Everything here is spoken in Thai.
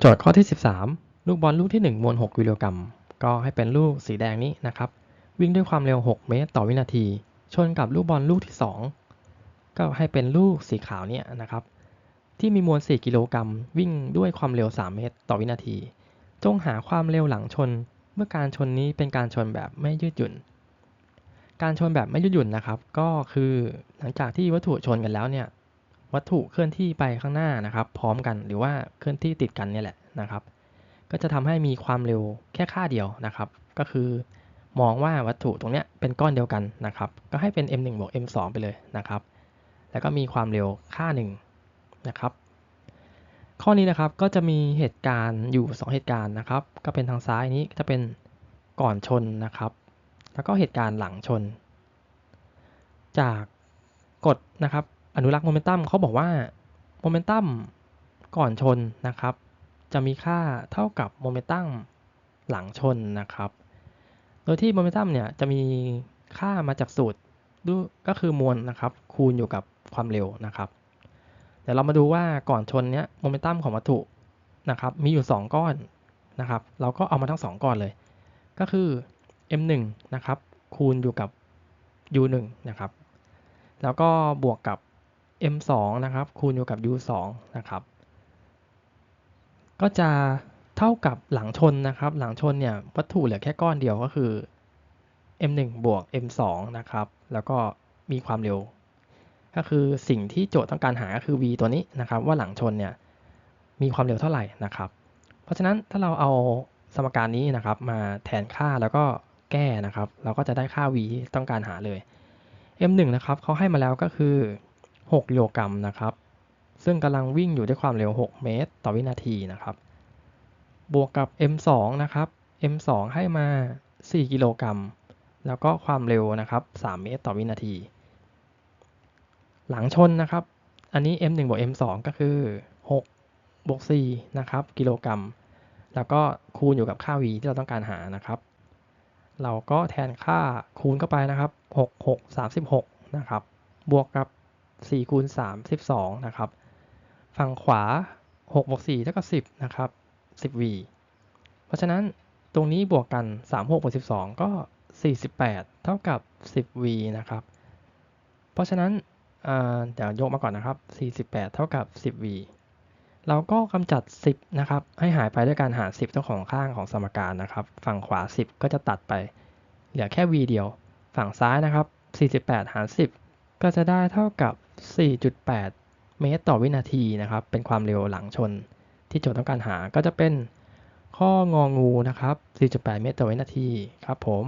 โจทย์ข้อที่ 13 ลูกบอลลูกที่ 1 มวล 6 กิโลกรัม ก็ให้เป็นลูกสีแดงนี้นะครับ วิ่งด้วยความเร็ว 6 เมตร ต่อวินาที ชนกับลูกบอลลูกที่ 2 ก็ให้เป็นลูกสีขาวเนี่ยนะครับ ที่มีมวล 4 กิโลกรัม วิ่งด้วยความเร็ว 3 เมตร ต่อวินาที จงหาความเร็วหลังชน เมื่อการชนนี้เป็นการชนแบบไม่ยืดหยุ่น การชนแบบไม่ยืดหยุ่นนะครับ ก็คือหลังจากที่วัตถุชนกันแล้วเนี่ย วัตถุเคลื่อนที่ไปข้างหน้านะครับ พร้อมกันหรือว่าเคลื่อนที่ติดกันนี่แหละนะครับ ก็จะทำให้มีความเร็วแค่ค่าเดียวนะครับ ก็คือมองว่าวัตถุตรงเนี้ยเป็นก้อนเดียวกันนะครับ ก็ให้เป็น m1 บวก m2 ไปเลยนะครับ แล้วก็มีความเร็วค่าหนึ่งนะครับ ข้อนี้นะครับก็จะมีเหตุการณ์อยู่ 2 เหตุการณ์นะครับ ก็เป็นทางซ้ายนี้จะเป็นก่อนชนนะครับ แล้วก็เหตุการณ์หลังชน จากกฎนะครับ อนุรักษ์โมเมนตัมเขาบอกว่าโมเมนตัมก่อนชนนะครับ จะมีค่าเท่ากับโมเมนตัมหลังชนนะครับ โดยที่โมเมนตัมเนี่ยจะมีค่ามาจากสูตรดูก็คือมวลนะครับ คูณอยู่กับความเร็วนะครับ เดี๋ยวเรามาดูว่าก่อนชนเนี้ยโมเมนตัมของวัตถุนะครับ มีอยู่ 2 ก้อนนะครับ เราก็เอามาทั้ง 2 ก้อนเลย ก็คือ m1 นะครับ คูณอยู่กับ u1 นะครับ แล้วก็บวกกับ m2 นะครับคูณอยู่กับ u2 นะครับ ก็จะเท่ากับหลังชนนะครับ หลังชนเนี่ยวัตถุเหลือแค่ก้อนเดียวก็คือ m1 บวก m2 นะครับ แล้วก็มีความเร็ว ก็คือสิ่งที่โจทย์ต้องการหาก็คือ v ตัวนี้นะครับ ว่าหลังชนเนี่ยมีความเร็วเท่าไหร่นะครับ เพราะฉะนั้นถ้าเราเอาสมการนี้นะครับ มาแทนค่าแล้วก็แก้นะครับ เราก็จะได้ค่า v ที่ต้องการหาเลย m1 นะครับเขาให้มาแล้วก็คือ 6กิโลกรัมนะครับ ซึ่งกำลังวิ่งอยู่ด้วยความเร็ว 6 เมตร ต่อวินาทีนะครับ บวกกับ m2 นะครับ m2 ให้มา 4 กิโลกรัม แล้วก็ความเร็วนะครับ 3 เมตร ต่อวินาที หลังชนนะครับ อันนี้ m1 บวก m2 ก็คือ 6 บวก 4 นะครับ กิโลกรัม แล้วก็คูณอยู่กับค่า v ที่เราต้องการหานะครับเราก็แทนค่าคูณเข้าไปนะครับ 6 6 36 นะครับ บวกกับ 4คูณ3 12 นะครับ ฝั่งขวา6บวก4เท่ากับ10 นะครับ 10v เพราะฉะนั้นตรงนี้บวกกัน 3 6บวก12 ก็ 48 เท่ากับ 10v นะครับ เพราะฉะนั้นเดี๋ยวยกมาก่อนนะครับ 48 เท่ากับ 10v เราก็กำจัด 10 นะครับ ให้หายไปด้วยการหาร 10 เจ้าของข้างของสมการนะครับ ฝั่งขวา 10 ก็จะตัดไป เหลือแค่ v เดียว ฝั่งซ้ายนะครับ 48 หาร 10 ก็จะได้เท่ากับ 4.8 เมตรต่อวินาทีนะครับ เป็นความเร็วหลังชนที่โจทย์ต้องการหาก็จะเป็นข้ององูนะครับ 4.8 เมตรต่อวินาทีครับผม